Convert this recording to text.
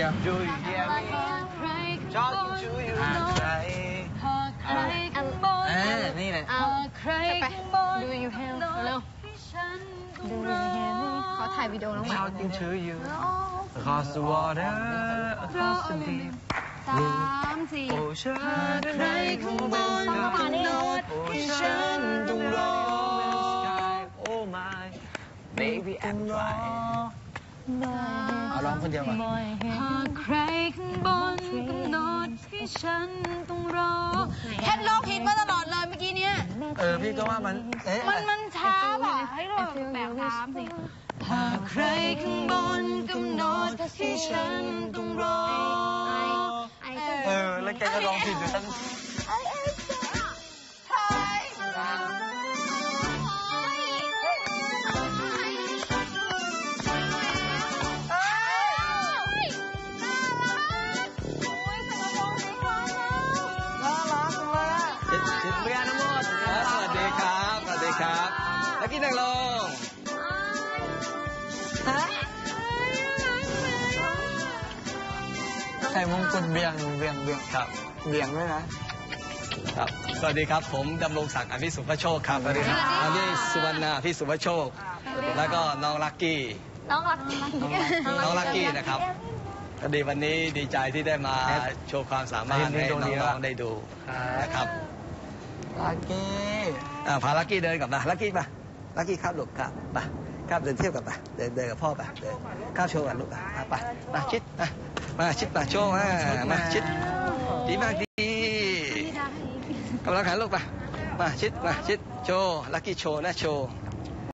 เดียว Do you hear me ใคร talking to you อ่าใครหากใครข้างบนเออนี่แหละหากใครข้างบนดู you hear เร็วให้ฉันต้องดูร you อ hear me เขาถ่ายวิดีโอน้องใหม่ talking to you across the water across the deep สามสี่ ocean ใครข้างบนต้องประมาณนี้กำหนดให้ฉันต้องรอ oh my baby I'm trying เอาร้องคนเดียวก่อนหากใครข้างบนกำหนดให้ฉันต้องรอแค่ร้องผิดมาตลอดเลยเมื่อกี้เนี้ยเออพี่ก็ว่ามันเอ๊ะมันมันช้าป่ะให้เราแบบสามสี่หากใครข้างบนกำหนดให้ฉันต้องรอเออแล้วแกก็ร้องผิดอยู่ทั้ง ดชิดเรียนทั้งหมดครับสวัสดีครับ สวัสดีครับแล้วกินนั่งลงใส่มงกุฎเบียงเบียงเบียงครับ เบียงด้วยนะครับ สวัสดีครับ ผมดำรงศักดิ์อภิสุภโชคครับ สวัสดีครับอันนี้สุวรรณาพี่สุภโชค แล้วก็น้องลักกี้ น้องรักน้องลักกี้นะครับพอดีวันนี้ดีใจที่ได้มาโชว์ความสามารถให้น้องๆได้ดูนะครับ ลากี้อ่าพาลักกี้เดินกลับมาลักกี้มาลักกี้ครับลูกครับไปครับเดินเที่ยวกับไปเดินเดินกับพ่อไปเดินข้าวโชว์กันลูกอะอะไปมาชิดมามาชิดมาโชว์มามาชิดดีมากดีกำลังหันลูกไปมาชิดมาชิดโชว์ลักกี้โชว์นะโชว์